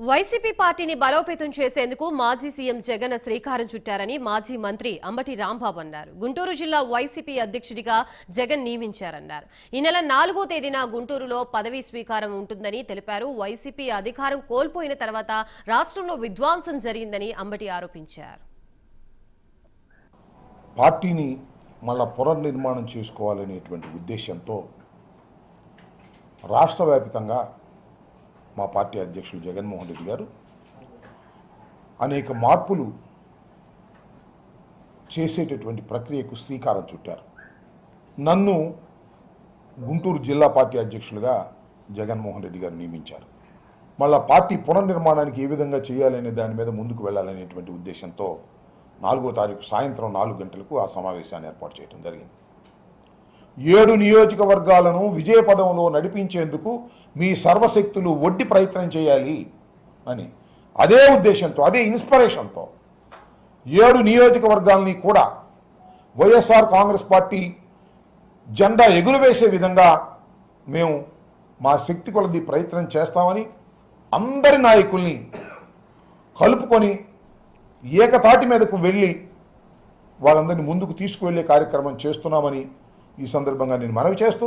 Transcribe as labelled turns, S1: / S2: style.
S1: YCP పార్టీని బలోపేతం చేసేందుకు మాజీ సీఎం జగన్ శ్రీకారం చుట్టారని మాజీ మంత్రి అంబటి రాంబాబు అన్నారు. గుంటూరు జిల్లా వైసీపీ అధ్యక్షుడిగా జగన్ నియమించారన్నారు. ఈ నెల నాలుగో తేదీన గుంటూరులో పదవీ స్వీకారం ఉంటుందని తెలిపారు. వైసీపీ అధికారం కోల్పోయిన తర్వాత రాష్ట్రంలో విధ్వంసం జరిగిందని అంబటి ఆరోపించారు.
S2: పార్టీని మళ్ళా పునర్నిర్మాణం చేసుకోవాలనేటువంటి ఉద్దేశంతో రాష్ట్ర వ్యాప్తంగా మా పార్టీ అధ్యక్షులు జగన్మోహన్ రెడ్డి గారు అనేక మార్పులు చేసేటటువంటి ప్రక్రియకు శ్రీకారం చుట్టారు. నన్ను గుంటూరు జిల్లా పార్టీ అధ్యక్షులుగా జగన్మోహన్ రెడ్డి గారు నియమించారు. మళ్ళా పార్టీ పునర్నిర్మాణానికి ఏ విధంగా చేయాలనే దాని మీద ముందుకు వెళ్ళాలనేటువంటి ఉద్దేశంతో నాలుగో తారీఖు సాయంత్రం నాలుగు గంటలకు ఆ సమావేశాన్ని ఏర్పాటు చేయడం జరిగింది. ఏడు నియోజకవర్గాలను విజయపదంలో నడిపించేందుకు మీ సర్వశక్తులు ఒడ్డి ప్రయత్నం చేయాలి అని. అదే ఉద్దేశంతో అదే ఇన్స్పిరేషన్తో ఏడు నియోజకవర్గాల్ని కూడా వైఎస్ఆర్ కాంగ్రెస్ పార్టీ జెండా ఎగురవేసే విధంగా మేము మా శక్తి కొలది ప్రయత్నం చేస్తామని అందరి నాయకుల్ని కలుపుకొని ఏకతాటి మీదకు వెళ్ళి వాళ్ళందరినీ ముందుకు తీసుకువెళ్ళే కార్యక్రమం చేస్తున్నామని ఈ సందర్భంగా నేను మనవి చేస్తూ